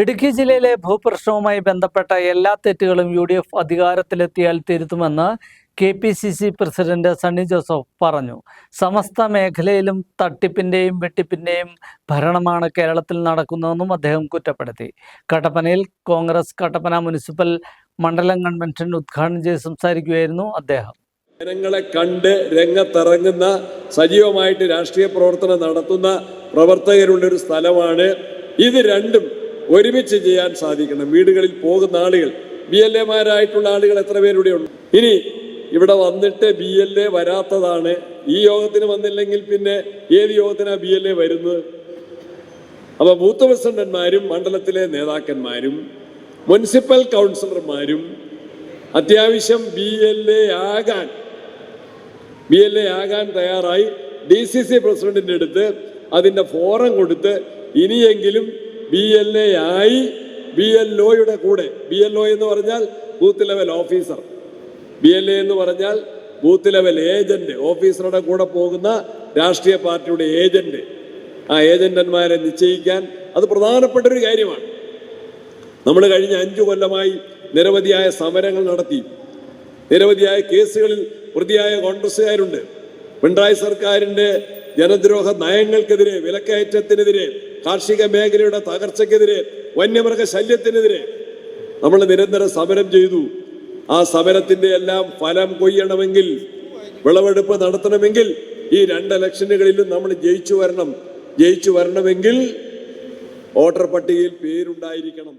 ഇടുക്കി ജില്ലയിലെ ഭൂപ്രശ്നവുമായി ബന്ധപ്പെട്ട എല്ലാ തെറ്റുകളും യു ഡി എഫ് അധികാരത്തിലെത്തിയാൽ തിരുത്തുമെന്ന് K P C C president Sunny Joseph പറഞ്ഞു. സമസ്ത മേഖലയിലും തട്ടിപ്പിന്റെയും വെട്ടിപ്പിന്റെയും ഭരണമാണ് കേരളത്തിൽ നടക്കുന്നതെന്നും അദ്ദേഹം കുറ്റപ്പെടുത്തി. കട്ടപ്പനയിൽ കോൺഗ്രസ് കട്ടപ്പന മുനിസിപ്പൽ മണ്ഡലം കൺവെൻഷൻ ഉദ്ഘാടനം ചെയ്ത് സംസാരിക്കുകയായിരുന്നു അദ്ദേഹം. ജനങ്ങളെ കണ്ട് രംഗത്തിറങ്ങുന്ന സജീവമായിട്ട് രാഷ്ട്രീയ പ്രവർത്തനം നടത്തുന്ന പ്രവർത്തകരുടെ ഒരു സ്ഥലമാണ്. ഇത് രണ്ടും ഒരുമിച്ച് ചെയ്യാൻ സാധിക്കണം വീടുകളിൽ പോകുന്ന ആളുകൾ ബി എൽ എമാരായിട്ടുള്ള ആളുകൾ എത്ര പേരുടെ ഉണ്ട് ഇനി ഇവിടെ വന്നിട്ട് ബി എൽ എ വരാത്തതാണ്. ഈ യോഗത്തിന് വന്നില്ലെങ്കിൽ പിന്നെ ഏത് യോഗത്തിനാണ് ബി എൽ എ വരുന്നത്? അപ്പൊ ബൂത്ത് പ്രസിഡന്റന്മാരും മണ്ഡലത്തിലെ നേതാക്കന്മാരും മുനിസിപ്പൽ കൗൺസിലർമാരും അത്യാവശ്യം ബി എൽ എ ആകാൻ ബി എൽ എ ആകാൻ തയ്യാറായി. ഡി സി സി പ്രസിഡന്റിന്റെ അടുത്ത് അതിന്റെ ഫോറം കൊടുത്ത് ഇനിയെങ്കിലും ബി എൽ എ ആയി ബി എൽ ഒയുടെ കൂടെ. ബി എൽ ഒ എന്ന് പറഞ്ഞാൽ booth level officer B L A എന്ന് പറഞ്ഞാൽ ബൂത്ത് ലെവൽ ഏജന്റ് ഓഫീസറുടെ കൂടെ പോകുന്ന രാഷ്ട്രീയ പാർട്ടിയുടെ ഏജന്റ് ആ ഏജന്റന്മാരെ നിശ്ചയിക്കാൻ അത് പ്രധാനപ്പെട്ട ഒരു കാര്യമാണ്. നമ്മൾ കഴിഞ്ഞ അഞ്ചു കൊല്ലമായി നിരവധിയായ സമരങ്ങൾ നടത്തി. നിരവധിയായ കേസുകളിൽ പ്രതിയായ കോൺഗ്രസ്സുകാരുണ്ട്. പിണറായി സർക്കാരിന്റെ ജനദ്രോഹ നയങ്ങൾക്കെതിരെ വിലക്കയറ്റത്തിനെതിരെ കാർഷിക മേഖലയുടെ തകർച്ചയ്ക്കെതിരെ വന്യമൃഗ ശല്യത്തിനെതിരെ നമ്മൾ നിരന്തരം സമരം ചെയ്തു. ആ സമരത്തിന്റെ എല്ലാം ഫലം കൊയ്യണമെങ്കിൽ വിളവെടുപ്പ് നടത്തണമെങ്കിൽ ഈ രണ്ട് ഇലക്ഷനുകളിലും നമ്മൾ ജയിച്ചു വരണം. ജയിച്ചു വരണമെങ്കിൽ വോട്ടർ പട്ടികയിൽ പേരുണ്ടായിരിക്കണം.